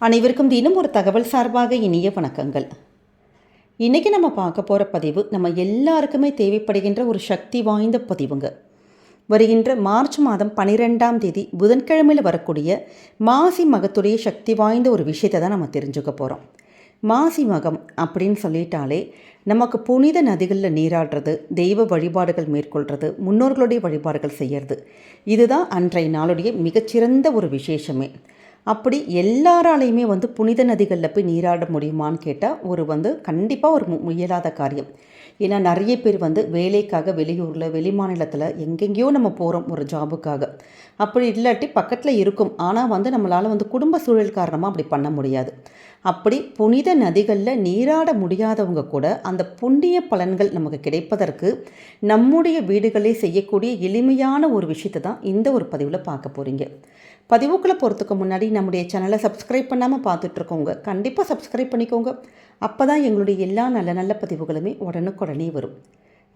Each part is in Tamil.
அனைவருக்கும் தினம் ஒரு தகவல் சார்பாக இனிய வணக்கங்கள். இன்றைக்கி நம்ம பார்க்க போகிற பதிவு நம்ம எல்லாருக்குமே தேவைப்படுகின்ற ஒரு சக்தி வாய்ந்த பதிவுங்க. வருகின்ற மார்ச் மாதம் பனிரெண்டாம் தேதி புதன்கிழமையில் வரக்கூடிய மாசி மகத்துடைய சக்தி வாய்ந்த ஒரு விஷயத்தை தான் நம்ம தெரிஞ்சுக்க போகிறோம் மாசி மகம் அப்படின்னு சொல்லிட்டாலே நமக்கு புனித நதிகளில் நீராடுறது தெய்வ வழிபாடுகள் மேற்கொள்கிறது முன்னோர்களுடைய வழிபாடுகள் செய்கிறது இதுதான் அன்றைய நாளுடைய மிகச்சிறந்த ஒரு விசேஷமே. அப்படி எல்லாராலையுமே வந்து புனித நதிகளில் போய் நீராட முடியுமான்னு கேட்டால் ஒரு வந்து கண்டிப்பாக ஒரு மு- முயலாத காரியம். ஏன்னா நிறைய பேர் வந்து வேலைக்காக வெளியூரில் வெளி மாநிலத்தில் எங்கெங்கேயோ நம்ம போகிறோம் ஒரு ஜாபுக்காக. அப்படி இல்லாட்டி பக்கத்தில் இருக்கும். ஆனால் வந்து நம்மளால் வந்து குடும்ப சூழல் காரணமாக அப்படி பண்ண முடியாது. அப்படி புனித நதிகளில் நீராட முடியாதவங்க கூட அந்த புண்ணிய பலன்கள் நமக்கு கிடைப்பதற்கு நம்முடைய வீடுகளே செய்யக்கூடிய எளிமையான ஒரு விஷயத்தை தான் இந்த ஒரு பதிவில் பார்க்க போகிறீங்க பதிவுக்குள்ளே போகிறதுக்கு முன்னாடி நம்முடைய சேனலை சப்ஸ்கிரைப் பண்ணாமல் பார்த்துட்ருக்கோங்க. கண்டிப்பாக சப்ஸ்கிரைப் பண்ணிக்கோங்க. அப்போ தான் எங்களுடைய எல்லா நல்ல நல்ல பதிவுகளுமே உடனுக்குடனே வரும்.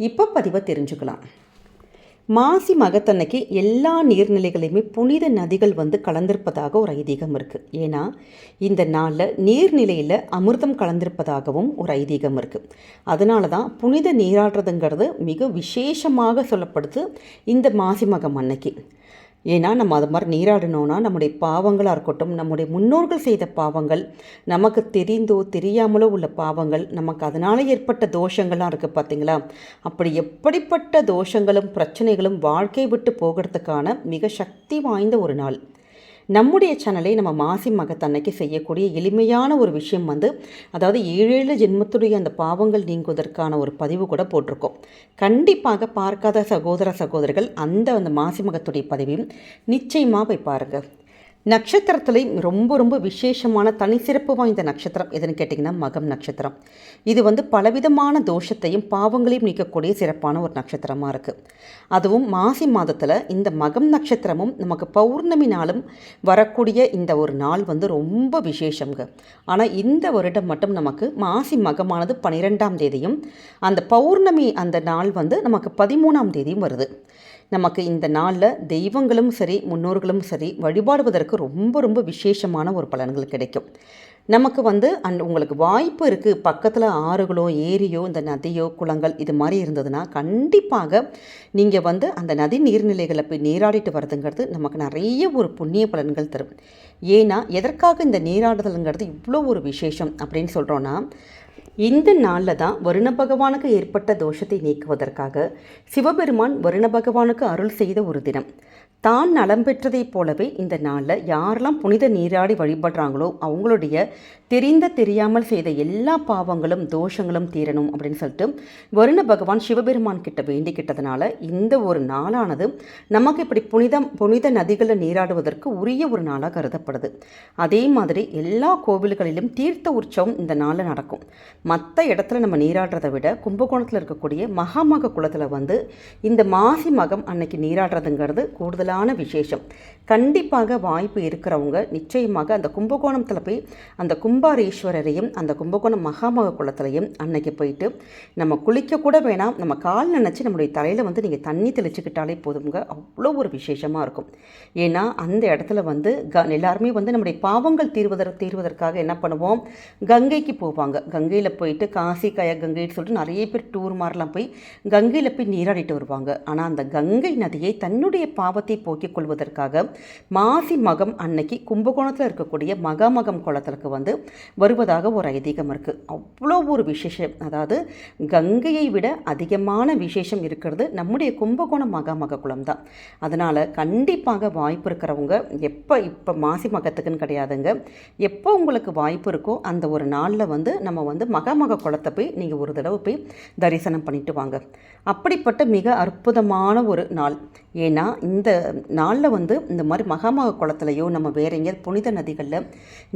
இப்போ பதிவை தெரிஞ்சுக்கலாம். மாசி மகத்தன்னைக்கு எல்லா நீர்நிலைகளையுமே புனித நதிகள் வந்து கலந்திருப்பதாக ஒரு ஐதீகம் இருக்குது ஏன்னா இந்த நாளில் நீர்நிலையில் அமிர்தம் கலந்திருப்பதாகவும் ஒரு ஐதீகம் இருக்குது அதனால தான் புனித நீராடுறதுங்கிறது மிக விசேஷமாக சொல்லப்படுது இந்த மாசி மகம் அன்னைக்கு. ஏன்னா நம்ம அது மாதிரி நீராடினோன்னா நம்முடைய பாவங்களாக இருக்கட்டும் நம்முடைய முன்னோர்கள் செய்த பாவங்கள் நமக்கு தெரிந்தோ தெரியாமலோ உள்ள பாவங்கள் நமக்கு அதனால் ஏற்பட்ட தோஷங்கள்லாம் இருக்குது பார்த்தீங்களா? அப்படி எப்படிப்பட்ட தோஷங்களும் பிரச்சனைகளும் வாழ்க்கை விட்டு போகிறதுக்கான மிக சக்தி வாய்ந்த ஒரு நாள். நம்முடைய சேனலை நம்ம மாசி மகத்தன்னைக்கு செய்யக்கூடிய எளிமையான ஒரு விஷயம் வந்து அதாவது ஏழேழு ஜென்மத்துடைய அந்த பாவங்கள் நீங்குவதற்கான ஒரு பதிவு கூட போட்டிருக்கோம். கண்டிப்பாக பார்க்காத சகோதர சகோதரர்கள் அந்த அந்த மாசி மகத்துடைய பதிவையும் நிச்சயமாக போய் பாருங்கள் நட்சத்திரத்துலேயும் ரொம்ப ரொம்ப விசேஷமான தனிச்சிறப்பு வாய்ந்த நட்சத்திரம். எதுன்னு கேட்டிங்கன்னா மகம் நட்சத்திரம். இது வந்து பலவிதமான தோஷத்தையும் பாவங்களையும் நீக்கக்கூடிய சிறப்பான ஒரு நட்சத்திரமாக இருக்குது அதுவும் மாசி மாதத்தில் இந்த மகம் நட்சத்திரமும் நமக்கு பௌர்ணமி நாளும் வரக்கூடிய இந்த ஒரு நாள் வந்து ரொம்ப விசேஷங்க ஆனால் இந்த வருடம் மட்டும் நமக்கு மாசி மகமானது பன்னிரெண்டாம் தேதியும் அந்த பௌர்ணமி அந்த நாள் வந்து நமக்கு பதிமூணாம் தேதியும் வருது. நமக்கு இந்த நாளில் தெய்வங்களும் சரி முன்னோர்களும் சரி வழிபாடுவதற்கு ரொம்ப ரொம்ப விசேஷமான ஒரு பலன்கள் கிடைக்கும். நமக்கு வந்து அந் உங்களுக்கு வாய்ப்பு இருக்குது பக்கத்தில் ஆறுகளோ ஏரியோ இந்த நதியோ குளங்கள் இது மாதிரி இருந்ததுன்னா கண்டிப்பாக நீங்கள் வந்து அந்த நதி நீர்நிலைகளை போய் நீராடிட்டு வரதுங்கிறது நமக்கு நிறைய ஒரு புண்ணிய பலன்கள் தரும். ஏன்னா எதற்காக இந்த நீராடுதலுங்கிறது இவ்வளோ ஒரு விசேஷம் அப்படின்னு சொல்கிறோன்னா இந்த நாளில் தான் வருண பகவானுக்கு ஏற்பட்ட தோஷத்தை நீக்குவதற்காக சிவபெருமான் வருண பகவானுக்கு அருள் செய்த ஒரு தினம். தான் நலம் பெற்றதைப் போலவே இந்த நாளில் யாரெல்லாம் புனித நீராடி வழிபடுறாங்களோ அவங்களுடைய தெரிந்த தெரியாமல் செய்த எல்லா பாவங்களும் தோஷங்களும் தீரணும் அப்படின்னு சொல்லிட்டு வருண பகவான் சிவபெருமான் கிட்ட வேண்டிக்கிட்டதுனால இந்த ஒரு நாளானது நமக்கு இப்படி புனிதம் புனித நதிகளில் நீராடுவதற்கு உரிய ஒரு நாளாக கருதப்படுது. அதே மாதிரி எல்லா கோவில்களிலும் தீர்த்த உற்சவம் இந்த நாளில் நடக்கும். மற்ற இடத்துல நம்ம நீராடுறதை விட கும்பகோணத்தில் இருக்கக்கூடிய மகாமக குளத்தில் வந்து இந்த மாசி மகம் அன்னைக்கு நீராடுறதுங்கிறது கூடுதலான விசேஷம். கண்டிப்பாக வாய்ப்பு இருக்கிறவங்க நிச்சயமாக அந்த கும்பகோணத்தில் போய் அந்த கும்பாரீஸ்வரரையும் அந்த கும்பகோணம் மகாமக குளத்துலையும் அன்னைக்கு போயிட்டு நம்ம குளிக்க கூட வேணாம் நம்ம கால் நினச்சி நம்முடைய தலையில் வந்து நீங்கள் தண்ணி தெளிச்சுக்கிட்டாலே போதுங்க அவ்வளோ ஒரு விசேஷமாக இருக்கும். ஏன்னா அந்த இடத்துல வந்து க எல்லாருமே வந்து நம்முடைய பாவங்கள் தீர்வதற்கு தீர்வதற்காக என்ன பண்ணுவோம்? கங்கைக்கு போவாங்க. கங்கையில் போயிட்டு காசி கயா கங்கைன்னு சொல்லிட்டு நிறைய பேர் டூர் மாதிரிலாம் போய் கங்கையில் போய் நீராடிட்டு வருவாங்க. ஆனால் அந்த கங்கை நதியை தன்னுடைய பாவத்தை போக்கிக் கொள்வதற்காக மாசி மகம் அன்னைக்கு கும்பகோணத்தில் இருக்கக்கூடிய மகாமகம் குளத்திற்கு வந்து வருவதாக ஒரு ஐதீகம் இருக்குது அவ்வளோ ஒரு விசேஷம். அதாவது கங்கையை விட அதிகமான விசேஷம் இருக்கிறது நம்முடைய கும்பகோணம் மகாமக குளம் தான். அதனால் கண்டிப்பாக வாய்ப்பு இருக்கிறவங்க எப்போ இப்போ மாசி மகத்துக்குன்னு கிடையாதுங்க. எப்போ உங்களுக்கு வாய்ப்பு இருக்கோ அந்த ஒரு நாளில் வந்து நம்ம வந்து மகாமக குளத்தை போய் நீங்கள் ஒரு தடவை போய் தரிசனம் பண்ணிட்டு வாங்க. அப்படிப்பட்ட மிக அற்புதமான ஒரு நாள். ஏன்னா இந்த நாளில் வந்து இந்த மாதிரி மகாமக குளத்துலையோ நம்ம வேற எங்கேயாவது புனித நதிகளில்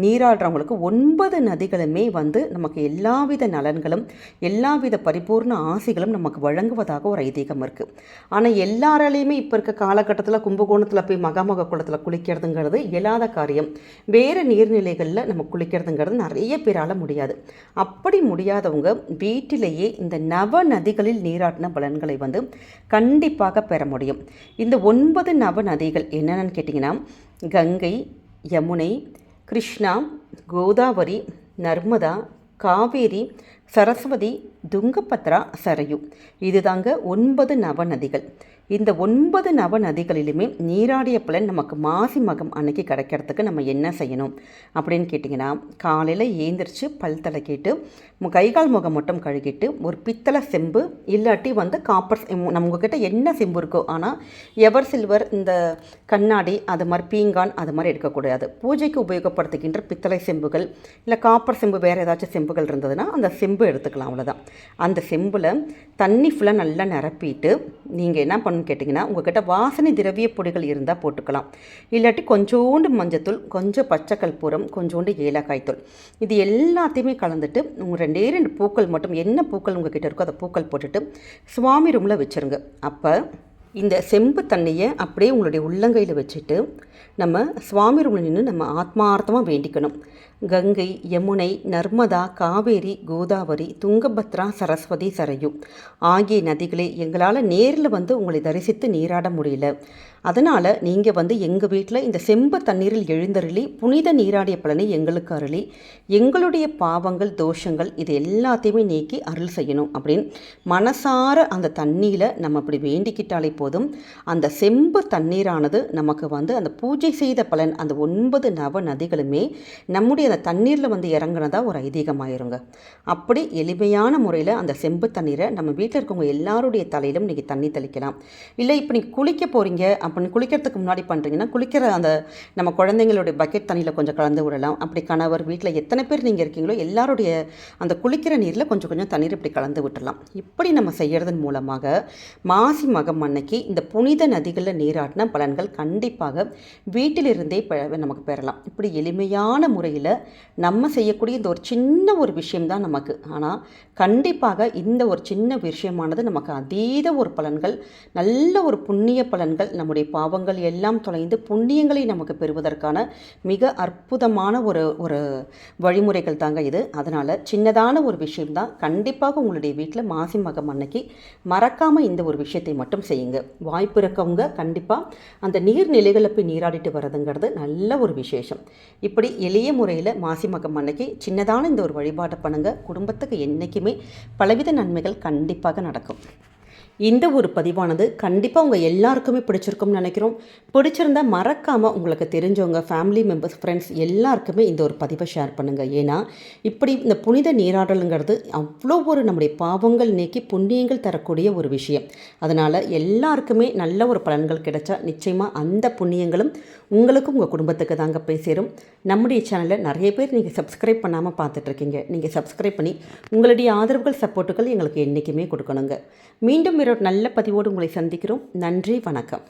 நீராடுறவங்களுக்கு ஒன்று ஒன்பது நதிகளுமே வந்து நமக்கு எல்லாவித நலன்களும் எல்லாவித பரிபூர்ண ஆசைகளும் நமக்கு வழங்குவதாக ஒரு ஐதீகம் இருக்குது ஆனால் எல்லாராலையுமே இப்போ இருக்க காலகட்டத்தில் கும்பகோணத்தில் போய் மகாமக குளத்தில் குளிக்கிறதுங்கிறது இயலாத காரியம். வேறு நீர்நிலைகளில் நம்ம குளிக்கிறதுங்கிறது நிறைய பேரால் முடியாது. அப்படி முடியாதவங்க வீட்டிலேயே இந்த நவ நதிகளில் நீராட்டின பலன்களை வந்து கண்டிப்பாக பெற முடியும். இந்த ஒன்பது நவ நதிகள் என்னென்னு கேட்டிங்கன்னா கங்கை யமுனை கிருஷ்ணா கோதாவரி நர்மதா காவேரி சரஸ்வதி துங்கபத்ரா சரயு. இதுதாங்க ஒன்பது நவநதிகள். இந்த ஒன்பது நவநதிகளிலுமே நீராடிய பலன் நமக்கு மாசி மகம் அன்னைக்கு கிடைக்கிறதுக்கு நம்ம என்ன செய்யணும்? அப்படின்னு கேட்டிங்கன்னா காலையில் ஏந்திரிச்சு பல் தலைக்கிட்டு கைகால் கை கால் முகம் மட்டும் கழுகிட்டு ஒரு பித்தளை செம்பு இல்லாட்டி வந்து காப்பர் நம்மக்கிட்ட என்ன செம்பு இருக்கோ ஆனால் எவர் சில்வர் இந்த கண்ணாடி அது மாதிரி பீங்கான் அது மாதிரி எடுக்கக்கூடாது. பூஜைக்கு உபயோகப்படுத்துகின்ற பித்தளை செம்புகள் இல்லை காப்பர் செம்பு வேறு ஏதாச்சும் செம்புகள் இருந்ததுன்னா அந்த செம்பு எடுத்துக்கலாம் அவ்வளோதான் அந்த செம்பில் தண்ணி ஃபுல்லாக நல்லா நிரப்பிட்டு நீங்கள் என்ன பண்ணணும்னு கேட்டிங்கன்னா உங்கள்கிட்ட வாசனை திரவிய பொடிகள் இருந்தால் போட்டுக்கலாம். இல்லாட்டி கொஞ்சோண்டு மஞ்சத்தூள் கொஞ்சம் பச்சை கற்பூரம் கொஞ்சோண்டு ஏலக்காய் தூள். இது எல்லாத்தையுமே கலந்துட்டு உங்கள் ரெண்டே ரெண்டு பூக்கள் மட்டும் என்ன பூக்கள் உங்ககிட்ட இருக்கோ அந்த பூக்கள் போட்டுட்டு சுவாமி ரூமில் வச்சுருங்க. அப்போ இந்த செம்பு தண்ணியை அப்படியே உங்களுடைய உள்ளங்கையில் வச்சுட்டு நம்ம சுவாமி ரூமில் நின்று நம்ம ஆத்மார்த்தமாக வேண்டிக்கணும். கங்கை யமுனை நர்மதா காவேரி கோதாவரி துங்கபத்ரா சரஸ்வதி சரையு ஆகிய நதிகளே எங்களால் நேரில் வந்து உங்களை தரிசித்து நீராட முடியல. அதனால் நீங்கள் வந்து எங்கள் வீட்டில் இந்த செம்பு தண்ணீரில் எழுந்தருளி புனித நீராடிய பலனை எங்களுக்கு அருளி எங்களுடைய பாவங்கள் தோஷங்கள் இது எல்லாத்தையுமே நீக்கி அருள் செய்யணும் அப்படின்னு மனசார அந்த தண்ணியில் நம்ம அப்படி வேண்டிக்கிட்டாலே போதும். அந்த செம்பு தண்ணீரானது நமக்கு வந்து அந்த பூஜை செய்த பலன் அந்த ஒன்பது நவ நதிகளுமே நம்முடைய அந்த தண்ணீரில் வந்து இறங்குனதா ஒரு ஐதீகமாயிருங்க. அப்படி எளிமையான முறையில் அந்த செம்பு தண்ணீரை நம்ம வீட்டில் இருக்கவங்க எல்லாருடைய தலையிலும் நீங்கள் தண்ணி தெளிக்கலாம். இல்லை இப்போ நீங்கள் குளிக்க போகிறீங்க அப்படின்னு குளிக்கிறதுக்கு முன்னாடி பண்ணுறீங்கன்னா குளிக்கிற அந்த நம்ம குழந்தைங்களுடைய பக்கெட் தண்ணியில் கொஞ்சம் கலந்து விடலாம். அப்படி கணவர் வீட்டில் எத்தனை பேர் நீங்கள் இருக்கீங்களோ எல்லாருடைய அந்த குளிக்கிற நீரில் கொஞ்சம் கொஞ்சம் தண்ணீர் இப்படி கலந்து விட்டுடலாம் இப்படி நம்ம செய்கிறதன் மூலமாக மாசி மகம் அன்னைக்கு இந்த புனித நதிகளில் நீராட்டின பலன்கள் கண்டிப்பாக வீட்டிலிருந்தே நமக்கு பெறலாம். இப்படி எளிமையான முறையில் நம்ம செய்யக்கூடிய இந்த ஒரு சின்ன ஒரு விஷயம்தான் நமக்கு. ஆனால் கண்டிப்பாக இந்த ஒரு சின்ன விஷயமானது நமக்கு அதீத ஒரு பலன்கள் நல்ல ஒரு புண்ணிய பலன்கள் நம்முடைய பாவங்கள் எல்லாம் தொலைந்து புண்ணியங்களை நமக்கு பெறுவதற்கான மிக அற்புதமான ஒரு ஒரு வழிமுறைகள் தாங்க இது. அதனால் சின்னதான ஒரு விஷயம்தான். கண்டிப்பாக உங்களுடைய வீட்டில் மாசி மகம் அன்னைக்கு மறக்காமல் இந்த ஒரு விஷயத்தை மட்டும் செய்யுங்க. வாய்ப்பு இருக்கவங்க கண்டிப்பாக அந்த நீர்நிலைகளை போய் நீராடிட்டு வர்றதுங்கிறது நல்ல ஒரு விசேஷம். இப்படி எளிய முறையில் மாசி மகம் அன்னைக்கு சின்னதான இந்த ஒரு வழிபாட்டை பண்ணுங்க. குடும்பத்துக்கு என்றைக்குமே பலவித நன்மைகள் கண்டிப்பாக நடக்கும். இந்த ஒரு பதிவானது கண்டிப்பாக உங்கள் எல்லாருக்குமே பிடிச்சிருக்கும்னு நினைக்கிறோம். பிடிச்சிருந்தா மறக்காமல் உங்களுக்கு தெரிஞ்சவங்க ஃபேமிலி மெம்பர்ஸ் ஃப்ரெண்ட்ஸ் எல்லாருக்குமே இந்த ஒரு பதிவை ஷேர் பண்ணுங்கள் ஏன்னா இப்படி இந்த புனித நீராடலுங்கிறது அவ்வளோ ஒரு நம்முடைய பாவங்கள் நீக்கி புண்ணியங்கள் தரக்கூடிய ஒரு விஷயம். அதனால் எல்லாருக்குமே நல்ல ஒரு பலன்கள் கிடைச்சா நிச்சயமாக அந்த புண்ணியங்களும் உங்களுக்கும் உங்கள் குடும்பத்துக்கு தாங்க போய் சேரும் நம்முடைய சேனலை நிறைய பேர் நீங்கள் சப்ஸ்கிரைப் பண்ணாமல் பார்த்துட்ருக்கீங்க. நீங்கள் சப்ஸ்கிரைப் பண்ணி உங்களுடைய ஆதரவுகள் சப்போர்ட்டுகள் எங்களுக்கு என்றைக்குமே கொடுக்கணுங்க. மீண்டும் வேறொரு நல்ல பதிவோடு உங்களை சந்திக்கிறோம். நன்றி வணக்கம்.